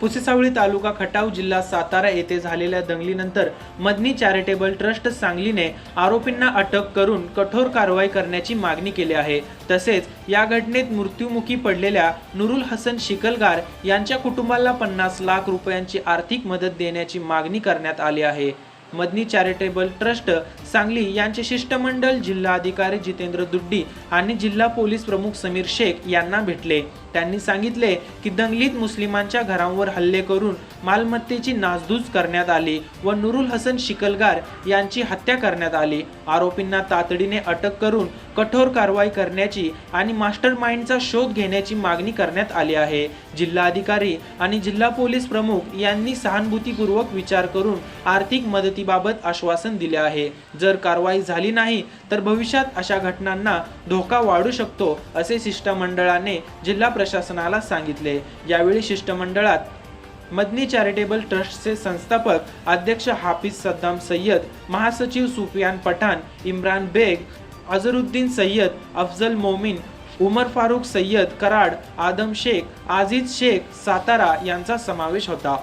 पुसेसावळी तालुका खटाव जिल्हा सातारा येथे झालेल्या दंगलीनंतर मदनी चॅरिटेबल ट्रस्ट सांगलीने आरोपींना अटक करून कठोर कारवाई करण्याची मागणी केली आहे. तसेच या घटनेत मृत्युमुखी पडलेल्या नुरुल हसन शिकलगार यांच्या कुटुंबाला पन्नास लाख रुपयांची आर्थिक मदत देण्याची मागणी करण्यात आली आहे. मदनी चॅरिटेबल ट्रस्ट सांगली यांचे शिष्टमंडळ जिल्हा अधिकारी जितेंद्र दुड्डी आणि जिल्हा पोलीस प्रमुख समीर शेख यांना भेटले. त्यांनी सांगितले की दंगलीत मुस्लिमांच्या घरांवर हल्ले करून मालमत्तेची नासधूस करण्यात आली व नुरुल हसन शिकलगार यांची हत्या करण्यात आली. आरोपींना तातडीने अटक करून कठोर कारवाई करण्याची आणि मास्टर माइंडचा शोध घेण्याची मागणी करण्यात आली आहे. जिल्हा अधिकारी आणि जिल्हा पोलीस प्रमुख यांनी सहानुभूतीपूर्वक विचार करून आर्थिक मदतीबाबत आश्वासन दिले आहे. जर कारवाई झाली नाही तर भविष्यात अशा घटनांना धोका वाढू शकतो असे शिष्टमंडळाने जिल्हा प्रशासनाला सांगितले. यावेळी शिष्टमंडळात मदनी चॅरिटेबल ट्रस्टचे संस्थापक अध्यक्ष हाफिज सद्दाम सय्यद महासचिव सुफियान पठाण इम्रान बेग अझरुद्दीन सय्यद अफजल मोमीन उमर फारूक सय्यद कराड आदम शेख आझिज शेख सातारा यांचा समावेश होता.